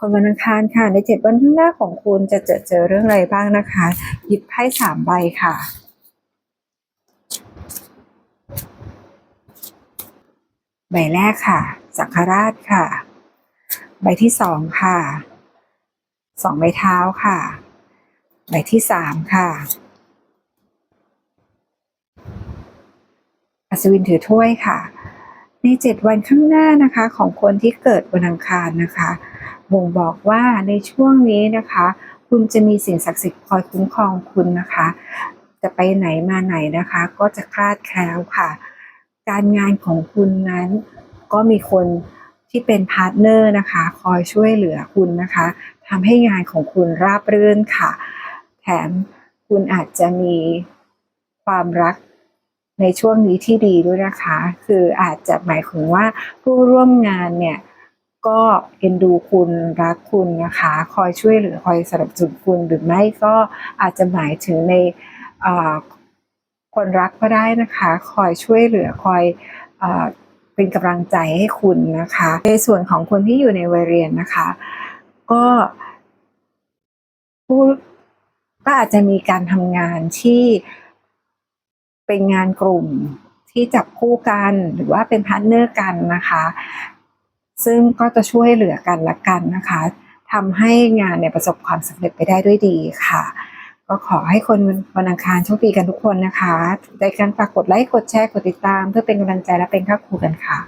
คนวันอังคารค่ะ ในเจ็ดวันข้างหน้าของคุณจะเจอเจอเรื่องอะไรบ้างนะคะ หยิบไพ่สามใบค่ะใบแรกค่ะ สังฆราชค่ะ ใบที่สองค่ะสองใบเท้าค่ะ ใบที่สามค่ะอัศวินถือถ้วยค่ะ ในเจ็ดวันข้างหน้านะคะ ของคนที่เกิดวันอังคารนะคะ บ่งบอกว่าในช่วงนี้นะคะ คุณจะมีสิ่งศักดิ์สิทธิ์คอยคุ้มครองคุณนะคะ จะไปไหนมาไหนนะคะ ก็จะคลาดแคล้วค่ะ การงานของคุณนั้นก็มีคนที่เป็นพาร์ทเนอร์นะคะ คอยช่วยเหลือคุณนะคะทำให้งานของคุณราบรื่นค่ะ แถมคุณอาจจะมีความรักในช่วงนี้ที่ดีด้วยนะคะ คืออาจจะหมายถึงว่าผู้ร่วมงานเนี่ย ก็เอ็นดูคุณรักคุณนะคะ คอยช่วยเหลือคอยสนับสนุนคุณหรือไม่ก็อาจจะหมายถึงในคนรักก็ได้นะคะ คอยช่วยเหลือคอยเอ่อเป็นกำลังใจให้คุณนะคะ ในส่วนของคนที่อยู่ในวัยเรียนนะคะ ก็ผู้ก็อาจจะมีการทำงานที่เป็นงานกลุ่มที่จับคู่กันหรือว่าเป็นพาร์ทเนอร์กันนะคะ ซึ่งก็จะช่วยเหลือกันและกันนะคะทำให้งานเนี่ยประสบความสำเร็จไปได้ด้วยดีค่ะ ก็ขอให้คนวันอังคารโชคดีกันทุกคนนะคะในการฝากกดไลค์กดแชร์กดติดตาม เพื่อเป็นกำลังใจและเป็นข้าครูกันค่ะ